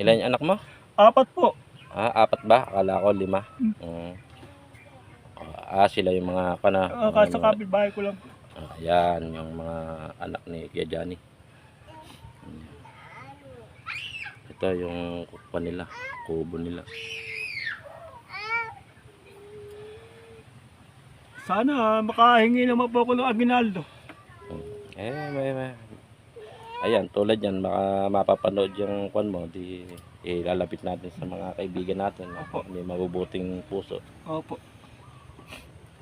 Ilan yung anak mo? Apat po. Ah, apat ba? Akala ko lima. Hmm. Mm. Ah, sila yung mga kana. Uh, mga- sa kapitbahay ko lang. Ah, yan, yung mga anak ni Kuya Johnny. Mm. Ito yung kupa nila, kubo nila. Sana makahingi naman po ako ng aginaldo. Ayan, tulad yan, baka mapapanood yung kwan mo, di ilalapit natin sa mga kaibigan natin. Opo. May mabubuting puso. Opo.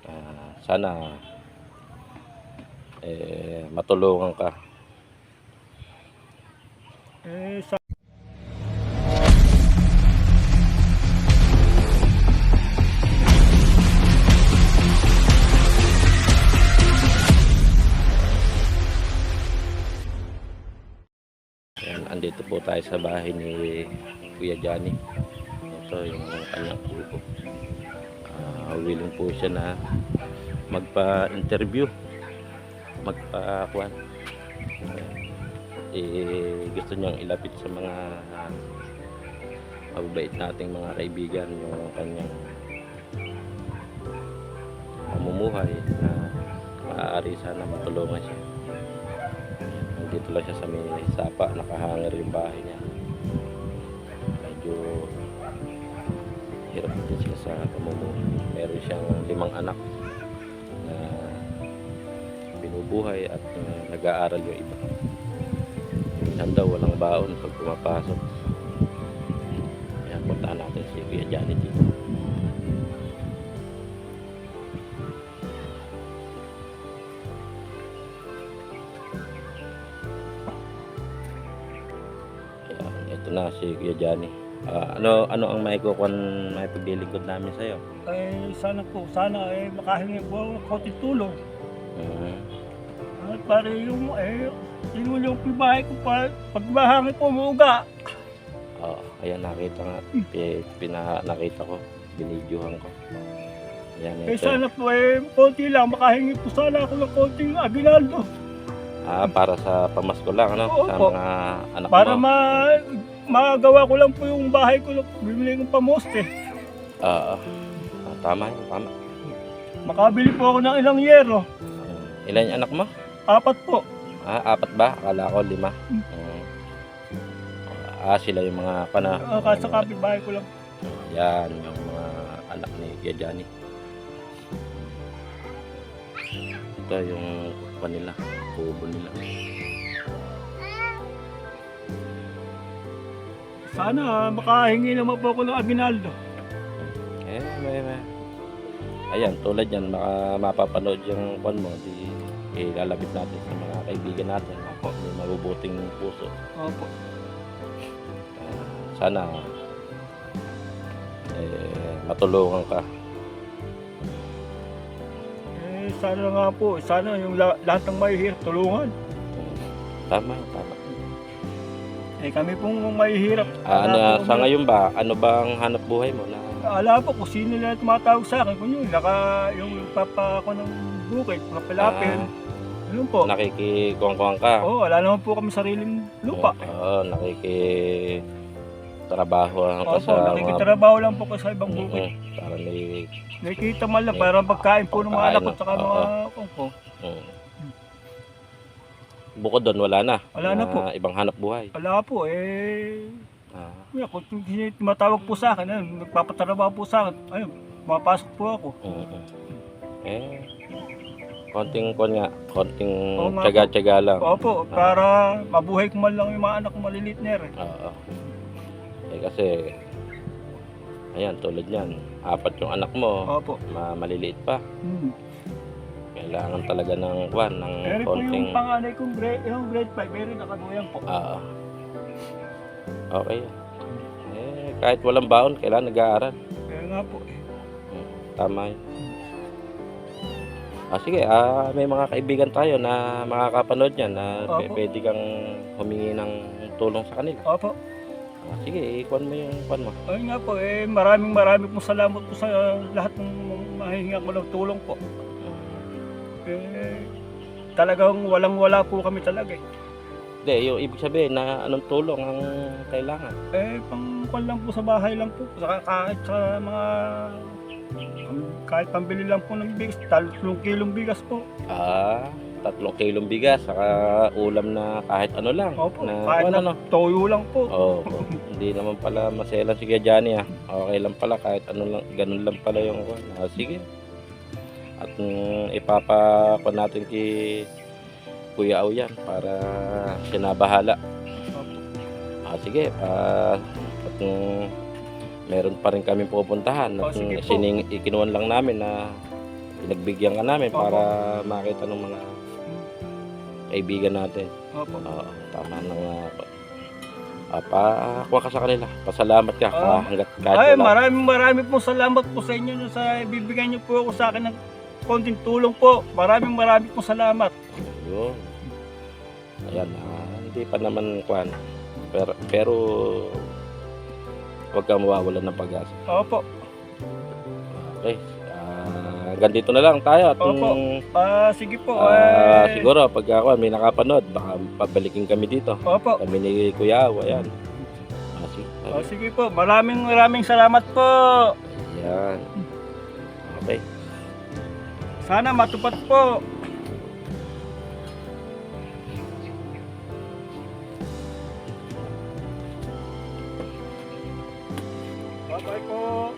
Ah, sana eh, matulungan ka. Eh, sa Andito po tayo sa bahay ni Kuya Johnny. Ito yung kanyang kubo. Ah, willing po siya na magpa-interview. Magpa-kuan. Eh, gusto niyang ilapit sa mga mababait nating mga kaibigan yung kanyang pamumuhay na maaari sana matulungan siya. Nandito lang siya sa may sapa, nakahanger yung bahay niya. Medyo hirap din siya sa pamumuhay. Meron siyang limang anak na binubuhay at uh, nag-aaral yung iba. Minsan daw walang baon pag pumapasok. Kaya puntahan natin si Kuya Johnny dito. Ito na si Kuya Johnny. Ah, ano ano ang maikukuhan may paglilingkod namin sa iyo? eh, sana po, sana eh, makahingi po ng konting tulong. Mhm. At para yung, eh, yung yung pibahay ko pa, pagbahangin po umuga. Oo, ayan nakita nga pi- pina nakita ko, binidyohan ko. Ayan Eh, ito. sana po eh, konti lang, makahingi po sana ako ng konting aginaldo. Ah, para sa pamasko lang ano, sa Opo. mga anak Para mo. ma magawa ko lang po yung bahay ko, bibili kong pamoste. Oo. Ah, tama yun, tama. Makabili po ako ng ilang yero. Mm. Ilan yung anak mo? Apat po. Ah, apat ba? Akala ko lima. Mm. Ah, sila yung mga pana. Uh, sa kapitbahay ko lang. Yan, yung mga anak ni Kuya Johnny. Ito yung kupa nila, kubo nila. Sana makahingi naman po ako ng aginaldo. Eh, may, may. Ayan, tulad yan, baka mapapanood yung kwan mo, di ilalapit natin sa mga kaibigan natin. Ako, may mabubuting puso. Opo. Ah, sana eh, matulungan ka. Sana nga po, sana yung la- lahat ng mahihirap tulungan. Tama, tama. Eh kami pong mahihirap. Ah, ano, Wala po sa kami- ngayon ba, ano ba ang hanap buhay mo na Ala po kung sino na tumatawag sa akin. Kung yun, naka, yung papa ko ng bukid, mga palapin. Ano po? nakikikuwang ka? Oo, wala naman po kami sariling lupa. Oo, nakiki trabaho ka Opo, sa mga nakikitrabaho lang po ko sa ibang bukid. Mm, para may Nakikita man lang, parang pagkain po ng mga anak ko tsaka oo. mga kung ko. mm. Bukod doon wala na. Wala na po. ibang hanap buhay. Wala po, eh... Ah, Kaya kung sino tumatawag po sa akin, ayun, nagpapatrabaho po sa akin, ayun, mapasok po ako. mm, mm. Eh, konting kon nga, konting Oo nga lang. Opo, para mabuhay ko man lang yung mga anak ko maliliit na rin. Oo. Eh kasi ayan tulad niyan, apat yung anak mo, Opo. ma maliliit pa. Hmm. Kailangan talaga ng kwan, ng Pero po konting yung panganay kong grade, yung grade 5, meron nakaduyan po. Oo. okay. Eh, kahit walang baon, kailangan nag-aaral. Kaya nga po. eh. Tama yun. Ah, sige, ah, may mga kaibigan tayo na makakapanood niyan na p- Opo. pwede kang humingi ng tulong sa kanila. Opo. Ah, sige, ikuan mo yung kwan mo. Ayun nga po, eh, maraming maraming po salamat po sa lahat ng mahihinga ko ng tulong po. Eh, talagang walang wala po kami talaga eh. Hindi, yung ibig sabihin na anong tulong ang kailangan. Eh, pang kwan lang po sa bahay lang po. Saka kahit sa mga kahit pambili lang po ng bigas, tatlong kilong bigas po. Ah, tatlong kilong bigas, saka ulam na kahit ano lang. Opo, na, kahit ano, na toyo lang po. Oo, oh, hindi naman pala maselan si Kuya Johnny ah. Okay lang pala kahit ano lang, ganun lang pala yung. Ah, sige. At mm, ipapakon natin kay Kuya Au yan para sinabahala. Ah, sige. Ah, at mm, meron pa rin kami pupuntahan. Oh, At sige mm, sining, ikinuwan lang namin na pinagbigyan ka namin Opo. para makita ng mga kaibigan natin. Opo. Oo, tama na nga. Uh, pakuha ka sa kanila. Pasalamat ka Ah. hanggat kahit Ay, wala. maraming maraming po salamat po sa inyo no, sa bibigyan niyo po ako sa akin ng konting tulong po. Maraming maraming po salamat. Yun. Ayan, ah, hindi pa naman kwan. Pero, pero huwag kang mawawalan ng pag-asa. Opo. Okay. Hanggang dito na lang tayo. At Opo. kung, Ah, sige po. ah, eh, siguro, pag ako may nakapanood, baka pabalikin kami dito. Opo. Kami ni Kuya Aw, ayan. Ah, sige. Ah, sige po. Maraming maraming salamat po. Ayan. Okay. Sana matupad po. Bye-bye po.